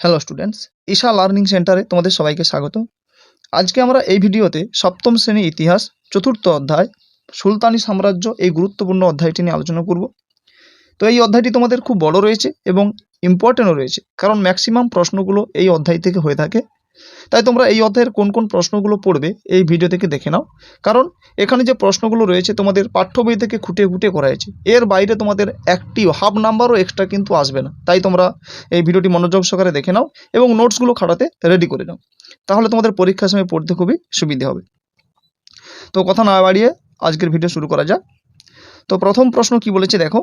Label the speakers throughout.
Speaker 1: Hello students Isha learning সেন্টারে তোমাদের সবাইকে স্বাগত। আজকে আমরা এই ভিডিওতে সপ্তম শ্রেণি ইতিহাস, চতুর্থ অধ্যায়, সুলতানি সাম্রাজ্য এই গুরুত্বপূর্ণ অধ্যায়টি নিয়ে আলোচনা করব। তো এই অধ্যায়টি তোমাদের খুব বড় রয়েছে এবং ইম্পর্টেন্টও রয়েছে। কারণ ম্যাক্সিমাম প্রশ্নগুলো এই অধ্যায় থেকে হয়ে থাকে। তাই তোমরা এই অধ্যায়ের কোন কোন প্রশ্নগুলো পড়বে এই ভিডিও থেকে দেখে নাও। কারণ এখানে যে প্রশ্নগুলো রয়েছে তোমাদের পাঠ্য বই থেকে খুঁটে খুঁটে করা হয়েছে। এর বাইরে তোমাদের একটি হাফ নাম্বারও এক্সট্রা কিন্তু আসবে না। তাই তোমরা এই ভিডিওটি মনোযোগ সহকারে দেখে নাও এবং নোটসগুলো খাটাতে রেডি করে নাও। তাহলে তোমাদের পরীক্ষার সময় পড়তে খুবই সুবিধে হবে। তো কথা না বাড়িয়ে আজকের ভিডিও শুরু করা যাক। তো প্রথম প্রশ্ন কি বলেছে দেখো?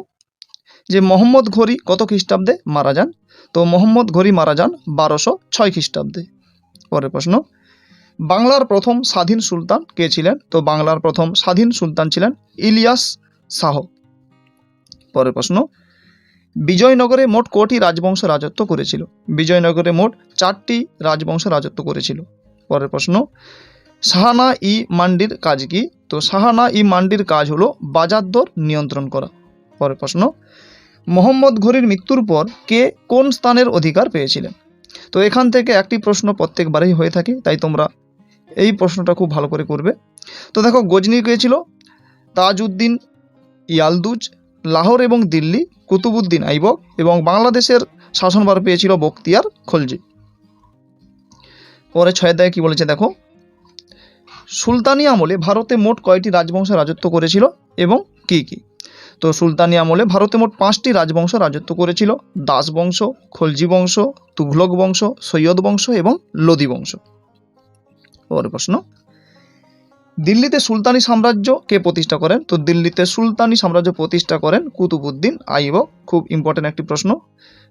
Speaker 1: যে মোহাম্মদ ঘড়ি কত খ্রিস্টাব্দে মারা যান? তো মোহাম্মদ ঘড়ি মারা যান বারোশো ছয় খ্রিস্টাব্দে। পরের প্রশ্ন। বাংলার প্রথম স্বাধীন সুলতান কে ছিলেন? তো বাংলার প্রথম স্বাধীন সুলতান ছিলেন ইলিয়াস শাহ। পরের প্রশ্ন, বিজয়নগরে মোট কটি রাজবংশ রাজত্ব করেছিল? বিজয়নগরে মোট চারটি রাজবংশ রাজত্ব করেছিল। পরের প্রশ্ন সাহানা ই মান্ডির কাজ কি? তো সাহানা ই মান্ডির কাজ হলো বাজার দর নিয়ন্ত্রণ করা। পরের প্রশ্ন, মোহাম্মদ ঘড়ির মৃত্যুর পর কে কোন স্থানের অধিকার পেয়েছিলেন? তো এখান থেকে একটি প্রশ্ন প্রত্যেকবারেই হয়ে থাকে, তাই তোমরা এই প্রশ্নটা খুব ভালো করে করবে। তো দেখো, গজনি কে ছিল? তাজউদ্দিন, ইয়ালদুজ, লাহোর এবং দিল্লি কুতুবুদ্দিন আইবক এবং বাংলাদেশের শাসনভার পেয়েছিল বখতিয়ার খলজি। পরে ছয় দায় কি বলেছে দেখো, সুলতানি আমলে ভারতে মোট কয়টি রাজবংশ রাজত্ব করেছিল এবং কি কি? তো সুলতানি আমলে ভারতে মোট পাঁচটি রাজবংশ রাজত্ব করেছিল। দাস বংশ, খলজি বংশ, তুঘলক বংশ, সৈয়দ বংশ এবং লোদি বংশ। পরের প্রশ্ন। দিল্লিতে সুলতানি সাম্রাজ্য কে প্রতিষ্ঠা করেন। তো দিল্লিতে সুলতানি সাম্রাজ্য প্রতিষ্ঠা করেন কুতুবুদ্দিন আইবক খুব ইম্পর্টেন্ট একটি প্রশ্ন।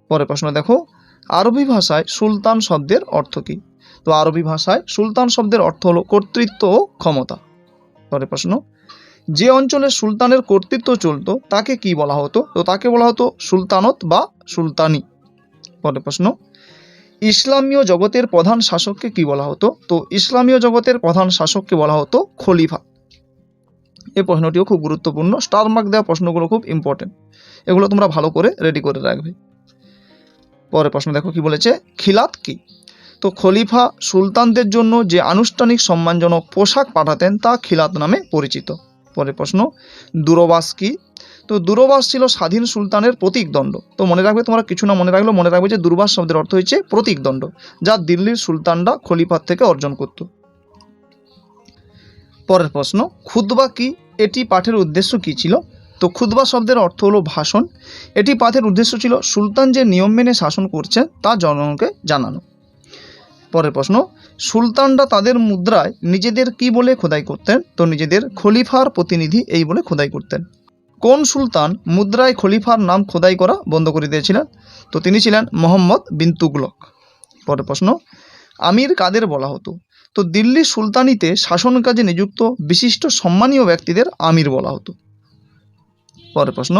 Speaker 1: পরের প্রশ্ন দেখো। আরবি ভাষায় সুলতান শব্দের অর্থ কী? তো আরবি ভাষায় সুলতান শব্দের অর্থ হলো কর্তৃত্ব ও ক্ষমতা। পরের প্রশ্ন। যে অঞ্চলে সুলতানের কর্তৃত্ব চলতো, তাকে কি বলা হতো? তো তাকে বলা হতো সুলতানত বা সুলতানি। পরের প্রশ্ন, ইসলামীয় জগতের প্রধান শাসককে কি বলা হতো? তো ইসলামীয় জগতের প্রধান শাসককে বলা হতো খলিফা। এই প্রশ্নটিও খুব গুরুত্বপূর্ণ। স্টার মার্ক দেওয়া প্রশ্নগুলো খুব ইম্পর্টেন্ট এগুলো তোমরা ভালো করে রেডি করে রাখবে। পরের প্রশ্ন দেখো কি বলেছে, খিলাত কি? তো খলিফা সুলতানদের জন্য যে আনুষ্ঠানিক সম্মানজনক পোশাক পাঠাতেন তা খিলাত নামে পরিচিত। পরের প্রশ্ন, দূরবাস কি? তো দূরবাস ছিল স্বাধীন সুলতানের প্রতীকদণ্ড। তো মনে রাখবে তোমরা কিছু না মনে রাখলেও মনে রাখবে যে দূরবাস শব্দের অর্থ হচ্ছে প্রতীকদণ্ড, যা দিল্লির সুলতানরা খলিফার থেকে অর্জন করত। পরের প্রশ্ন, খুতবা কি? এটি পাঠের উদ্দেশ্য কি ছিল? তো খুতবা শব্দের অর্থ হলো ভাষণ। এটি পাঠের উদ্দেশ্য ছিল সুলতান যে নিয়ম মেনে শাসন করছে তা জনগণকে জানানো। পরের প্রশ্ন, সুলতানরা তাদের মুদ্রায় নিজেদের কি বলে খোদাই করতেন? তো নিজেদের খলিফার প্রতিনিধি এই বলে খোদাই করতেন। কোন সুলতান মুদ্রায় খলিফার নাম খোদাই করা বন্ধ করে দিয়েছিলেন? তো তিনি ছিলেন মোহাম্মদ বিন তুগলক। পরের প্রশ্ন, আমির কাদের বলা হতো? তো দিল্লি সুলতানিতে শাসন কাজে নিযুক্ত বিশিষ্ট সম্মানীয় ব্যক্তিদের আমির বলা হতো। পরের প্রশ্ন,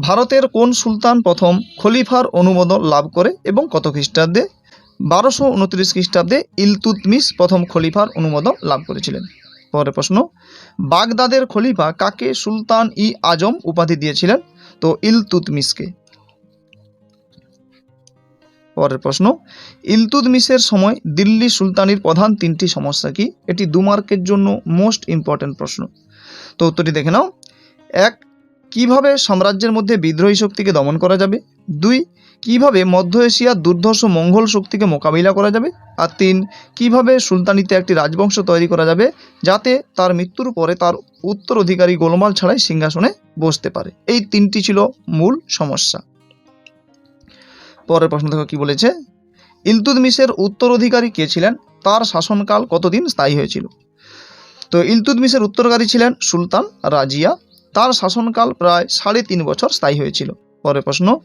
Speaker 1: ভারতের কোন সুলতান প্রথম খলিফার অনুমোদন লাভ করে এবং কত খ্রিস্টাব্দে? বারোশো উনত্রিশ খ্রিস্টাব্দে ইলতুতমিস প্রথম খলিফার অনুমোদন লাভ করেছিলেন। পরের প্রশ্ন, বাগদাদের খলিফা কাকে সুলতান ই আজম উপাধি দিয়েছিলেন? তো ইলতুতমিসকে পরের প্রশ্ন ইলতুতমিসের সময় দিল্লি সুলতানির প্রধান তিনটি সমস্যা কি? এটি দু মার্কের জন্য মোস্ট ইম্পর্ট্যান্ট প্রশ্ন। তো উত্তরটি দেখে নাও। এক, কীভাবে সাম্রাজ্যের মধ্যে বিদ্রোহী শক্তিকে দমন করা যাবে? দুই কীভাবে মধ্য এশিয়ার দুর্ধর্ষ মঙ্গল শক্তিকে মোকাবিলা করা যাবে? আর তিন, কীভাবে সুলতানিতে একটি রাজবংশ তৈরি করা যাবে যাতে তার মৃত্যুর পরে তার উত্তরাধিকারী গোলমাল ছাড়াই সিংহাসনে বসতে পারে? এই তিনটি ছিল মূল সমস্যা। পরের প্রশ্ন দেখো কি বলেছে? ইলতুদমিসের উত্তরাধিকারী কে ছিলেন? তার শাসনকাল কতদিন স্থায়ী হয়েছিল? তো ইলতুদমিসের উত্তরকারী ছিলেন সুলতান রাজিয়া। তার শাসনকাল প্রায় সাড়ে তিন বছর স্থায়ী হয়েছিল। পরের প্রশ্ন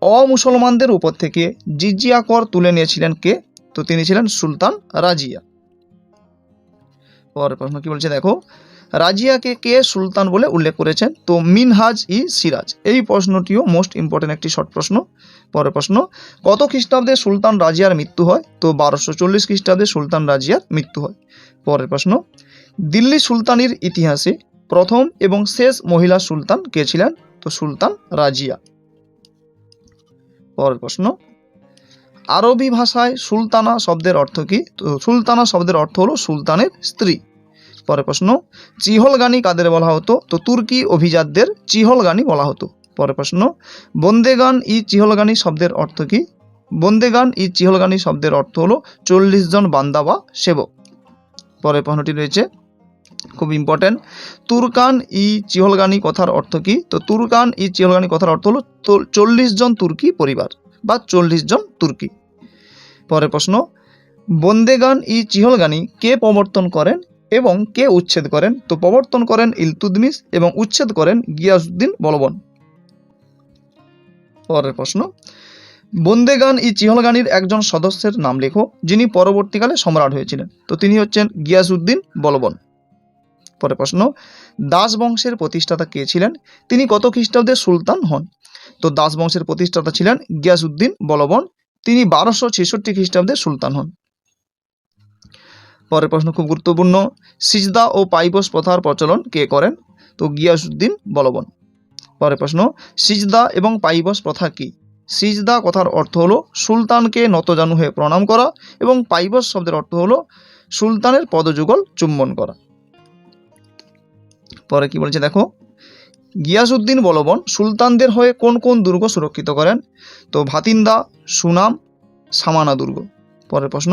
Speaker 1: অমুসলমানদের উপর থেকে জিজিয়া কর তুলে নিয়েছিলেন কে? তো তিনি ছিলেন সুলতান রাজিয়া। পরের প্রশ্ন কি বলছে? দেখো, রাজিয়াকে কে সুলতান বলে উল্লেখ করেছেন? তো মিনহাজ ই সিরাজ। এই প্রশ্নটিও মোস্ট ইম্পর্টেন্ট একটি শর্ট প্রশ্ন। পরের প্রশ্ন, কত খ্রিস্টাব্দে সুলতান রাজিয়ার মৃত্যু হয়? তো বারোশো চল্লিশ খ্রিস্টাব্দে সুলতান রাজিয়ার মৃত্যু হয়। পরের প্রশ্ন, দিল্লি সুলতানির ইতিহাসে প্রথম এবং শেষ মহিলা সুলতান কে ছিলেন? তো সুলতান রাজিয়া। পরের প্রশ্ন। আরবি ভাষায় সুলতানা শব্দের অর্থ কি? তো সুলতানা শব্দের অর্থ হলো সুলতানের স্ত্রী। পরের প্রশ্ন, চিহলগানি কাদের বলা হতো? তো তুর্কি অভিজাতদের চিহল চিহলগানি বলা হতো। পরের প্রশ্ন, বন্দেগান ই চিহলগানি শব্দের অর্থ কি? বন্দেগান ই চিহলগানি শব্দের অর্থ হলো চল্লিশ জন বান্দা বা সেবক। পরের প্রশ্নটি রয়েছে খুব ইম্পর্ট্যান্ট তুর্কান ই চিহলগানি কথার অর্থ কি? তো তুর্কান ই চিহলগানি কথার অর্থ হলো চল্লিশ জন তুর্কি পরিবার বা চল্লিশ জন তুর্কি। পরের প্রশ্ন, বন্দেগান ই চিহলগানি কে প্রবর্তন করেন এবং কে উচ্ছেদ করেন? তো প্রবর্তন করেন ইলতুদমিস এবং উচ্ছেদ করেন গিয়াসুদ্দিন বলবন। পরের প্রশ্ন, বন্দেগান ই চিহলগানির একজন সদস্যের নাম লেখো যিনি পরবর্তীকালে সম্রাট হয়েছিলেন। তো তিনি হচ্ছেন গিয়াসুদ্দিন বলবন। পরের প্রশ্ন, দাস বংশের প্রতিষ্ঠাতা কে ছিলেন? তিনি কত খ্রিস্টাব্দে সুলতান হন? তো দাস বংশের প্রতিষ্ঠাতা ছিলেন গিয়াসুদ্দিন বলবন। তিনি বারোশো ছেষট্টি খ্রিস্টাব্দে সুলতান হন। পরের প্রশ্ন খুব গুরুত্বপূর্ণ, সিজদা ও পাইবস প্রথার প্রচলন কে করেন? তো গিয়াসুদ্দিন বলবন। পরের প্রশ্ন, সিজদা এবং পাইবস প্রথা কি? সিজদা কথার অর্থ হলো সুলতানকে নতজানু হয়ে প্রণাম করা এবং পাইবস শব্দের অর্থ হলো সুলতানের পদযুগল চুম্বন করা। পরে কি বলছে, দেখো গিয়াসুদ্দিন বলবন, সুলতানদের হয়ে কোন কোন দুর্গ সুরক্ষিত করেন? তো ভাতিন্দা, সুনাম, সামানা দুর্গ। পরের প্রশ্ন,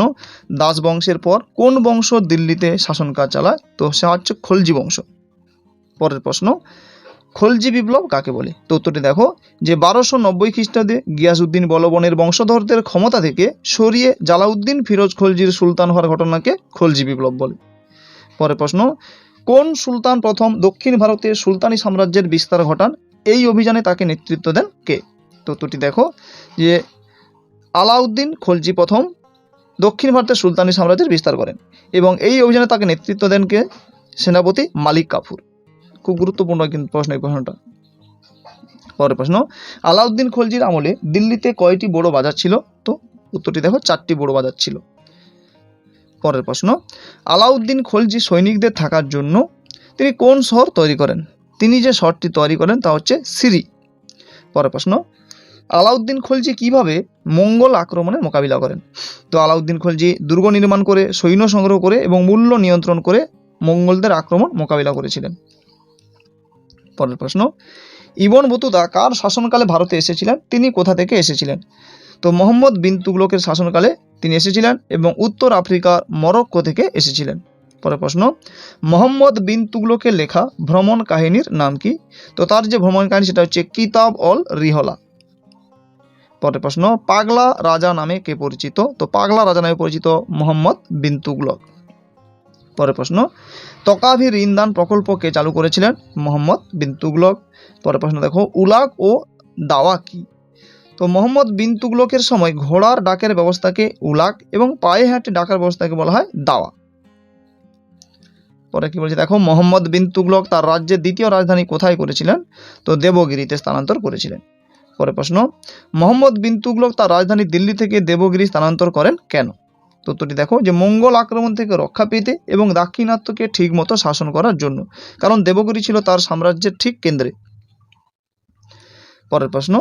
Speaker 1: দাস বংশের পর কোন বংশ দিল্লিতে শাসন কাজ চালায়? তো সে হচ্ছে খলজি বংশ। পরের প্রশ্ন, খলজি বিপ্লব কাকে বলে? তো উত্তরটি দেখো, যে বারোশো নব্বই খ্রিস্টাব্দে গিয়াসুদ্দিন বলবনের বংশধরদের ক্ষমতা থেকে সরিয়ে জালাউদ্দিন ফিরোজ খলজির সুলতান হওয়ার ঘটনাকে খলজি বিপ্লব বলে। পরের প্রশ্ন কোন সুলতান প্রথম দক্ষিণ ভারতে সুলতানি সাম্রাজ্যের বিস্তার ঘটান? এই অভিযানে তাকে নেতৃত্ব দেন কে? তো উত্তরটি দেখো, যে আলাউদ্দিন খলজি প্রথম দক্ষিণ ভারতের সুলতানি সাম্রাজ্যের বিস্তার করেন এবং এই অভিযানে তাকে নেতৃত্ব দেন কে? সেনাপতি মালিক কাফুর। খুব গুরুত্বপূর্ণ কিন্তু প্রশ্ন এই প্রশ্নটা। পরের প্রশ্ন, আলাউদ্দিন খলজির আমলে দিল্লিতে কয়টি বড় বাজার ছিল? তো উত্তরটি দেখো, চারটি বড় বাজার ছিল। পরের প্রশ্ন, আলাউদ্দিন খলজি সৈনিকদের থাকার জন্য তিনি কোন শহর তৈরি করেন? তিনি যে শহরটি তৈরি করেন তা হচ্ছে সিরি। পরের প্রশ্ন, আলাউদ্দিন খলজি কীভাবে মঙ্গল আক্রমণের মোকাবিলা করেন? তো আলাউদ্দিন খলজি দুর্গ নির্মাণ করে, সৈন্য সংগ্রহ করে এবং মূল্য নিয়ন্ত্রণ করে মঙ্গলদের আক্রমণ মোকাবিলা করেছিলেন। পরের প্রশ্ন, ইবন বতুতা কার শাসনকালে ভারতে এসেছিলেন? তিনি কোথা থেকে এসেছিলেন? তো মোহাম্মদ বিন তুগলকের শাসনকালে তিনি এসেছিলেন এবং উত্তর আফ্রিকার মরক্কো থেকে এসেছিলেন। পরের প্রশ্ন, মোহাম্মদ বিন তুগলকের লেখা ভ্রমণ কাহিনীর নাম কি? তো তার যে ভ্রমণ কাহিনী সেটা হচ্ছে কিতাব অল রিহলা। পরের প্রশ্ন, পাগলা রাজা নামে কে পরিচিত? তো পাগলা রাজা নামে পরিচিত মোহাম্মদ বিন তুগলক। পরের প্রশ্ন, তকাভি ঋণদান প্রকল্প কে চালু করেছিলেন? মোহাম্মদ বিন তুগলক। পরের প্রশ্ন দেখো, উলাক ও দাওয়া কি? তো মোহাম্মদ বিন তুগলকের সময় ঘোড়ার ডাকের ব্যবস্থাকে উলাক এবং পায়ে হাঁটে ডাকার ব্যবস্থাকে বলা হয় দাওয়া। পরে কি বলছে? দেখো, মোহাম্মদ বিন তুগলক তার রাজ্যের দ্বিতীয় রাজধানী কোথায় করেছিলেন? তো দেবগিরিতে স্থানান্তর করেছিলেন। পরে প্রশ্ন, মোহাম্মদ বিন তুগলক তার রাজধানী দিল্লি থেকে দেবগিরি স্থানান্তর করেন কেন? তো উত্তরটি দেখো, যে মঙ্গল আক্রমণ থেকে রক্ষা পেতে এবং দাক্ষিণাত্যকে ঠিক মতো শাসন করার জন্য, কারণ দেবগিরি ছিল তার সাম্রাজ্যের ঠিক কেন্দ্রে। পরের প্রশ্ন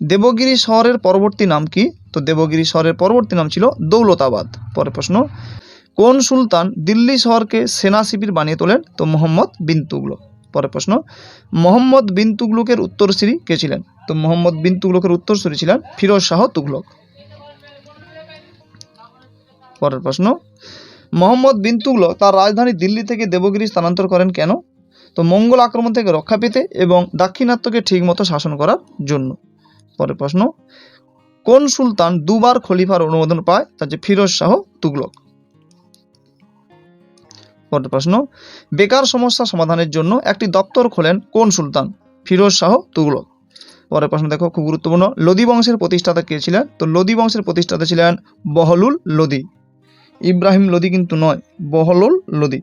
Speaker 1: দেবগিরি শহরের পরবর্তী নাম কি? তো দেবগিরি শহরের পরবর্তী নাম ছিল দৌলতাবাদ। পরের প্রশ্ন, কোন সুলতান দিল্লি শহরকে সেনা শিবির বানিয়ে তোলেন? তো মোহাম্মদ বিন তুগলক পরের প্রশ্ন, মোহাম্মদ বিন তুগলকের উত্তরসূরি কে ছিলেন? তো মোহাম্মদ বিন তুগলকের উত্তরসূরি ছিলেন ফিরোজ শাহ তুগলক। পরের প্রশ্ন, মোহাম্মদ বিন তুগলক তার রাজধানী দিল্লি থেকে দেবগিরি স্থানান্তর করেন কেন? তো মঙ্গল আক্রমণ থেকে রক্ষা পেতে এবং দাক্ষিণাত্যকে ঠিকমতো শাসন করার জন্য। পরের প্রশ্ন। কোন সুলতান দুবার খলিফার অনুমোদন পায়? তা হচ্ছে ফিরোজ শাহ, তুগলক। পরের প্রশ্ন, বেকার সমস্যা সমাধানের জন্য একটি দপ্তর খোলেন কোন সুলতান? ফিরোজ শাহ, তুগলক। পরের প্রশ্ন দেখো, খুব গুরুত্বপূর্ণ। লোদি বংশের প্রতিষ্ঠাতা কে ছিলেন? তো লোদি বংশের প্রতিষ্ঠাতা ছিলেন বহলুল লোদি। ইব্রাহিম লোদি কিন্তু নয়, বহলুল লোদি।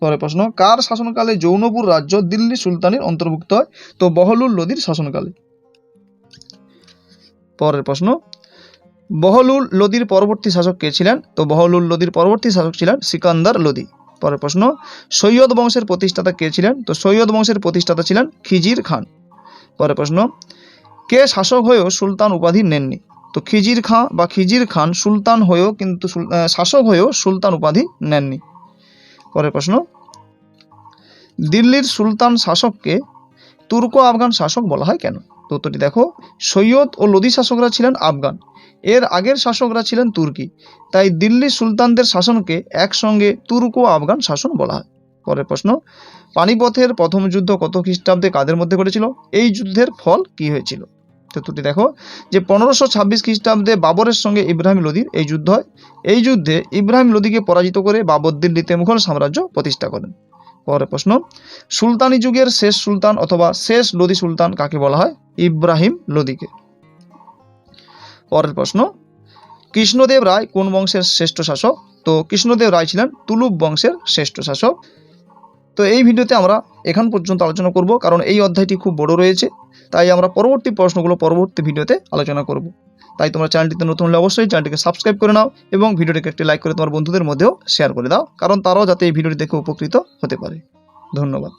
Speaker 1: পরের প্রশ্ন, কার শাসনকালে জৌনপুর রাজ্য দিল্লি সুলতানের অন্তর্ভুক্ত হয়? তো বহলুল লোদির শাসনকালে। পরের প্রশ্ন। বহলুল লোদির পরবর্তী শাসক কে ছিলেন? তো বহলুল লোদির পরবর্তী শাসক ছিলেন সিকান্দার লোদি। পরের প্রশ্ন, সৈয়দ বংশের প্রতিষ্ঠাতা কে ছিলেন? তো সৈয়দ বংশের প্রতিষ্ঠাতা ছিলেন খিজির খান। পরের প্রশ্ন, কে শাসক হয়েও সুলতান উপাধি নেননি? তো খিজির খাঁ বা খিজির খান সুলতান হয়েও কিন্তু শাসক হয়েও সুলতান উপাধি নেননি। পরের প্রশ্ন, দিল্লির সুলতান শাসককে তুর্ক আফগান শাসক বলা হয় কেন? তো উত্তরটি দেখো। সৈয়দ ও লোদি শাসকরা ছিলেন আফগান। এর আগের শাসকরা ছিলেন তুর্কি। তাই দিল্লি সুলতানদের শাসনকে একসঙ্গে তুর্ক ও আফগান শাসন বলা হয়। পরের প্রশ্ন, পানিপথের প্রথম যুদ্ধ কত খ্রিস্টাব্দে কাদের মধ্যে ঘটেছিল? এই যুদ্ধের ফল কি হয়েছিল? তো দুটি দেখো যে পনেরোশো ছাব্বিশ খ্রিস্টাব্দে বাবরের সঙ্গে ইব্রাহিম লোদির এই যুদ্ধ হয়। এই যুদ্ধে ইব্রাহিম লোদিকে পরাজিত করে বাবর দিল্লিতে মুঘল সাম্রাজ্য প্রতিষ্ঠা করেন। পরের প্রশ্ন, সুলতানি যুগের শেষ সুলতান অথবা শেষ লোদি সুলতান কাকে বলা হয়? ইব্রাহিম লোদিকে। পরের প্রশ্ন, কৃষ্ণদেব রায় কোন বংশের শ্রেষ্ঠ শাসক? তো কৃষ্ণদেব রায় ছিলেন তুলুপ বংশের শ্রেষ্ঠ শাসক। তো এই ভিডিওতে আমরা এখান পর্যন্ত আলোচনা করব, কারণ এই অধ্যায়টি খুব বড় রয়েছে, তাই আমরা পরবর্তী প্রশ্নগুলো পরবর্তী ভিডিওতে আলোচনা করব। তাই তোমরা চ্যানেলটিতে নতুন হলে অবশ্যই চ্যানেলটিকে সাবস্ক্রাইব করে নাও এবং ভিডিওটিকে একটি লাইক করে তোমার বন্ধুদের মধ্যেও শেয়ার করে দাও, কারণ তারাও যাতে এই ভিডিওটি দেখে উপকৃত হতে পারে। ধন্যবাদ।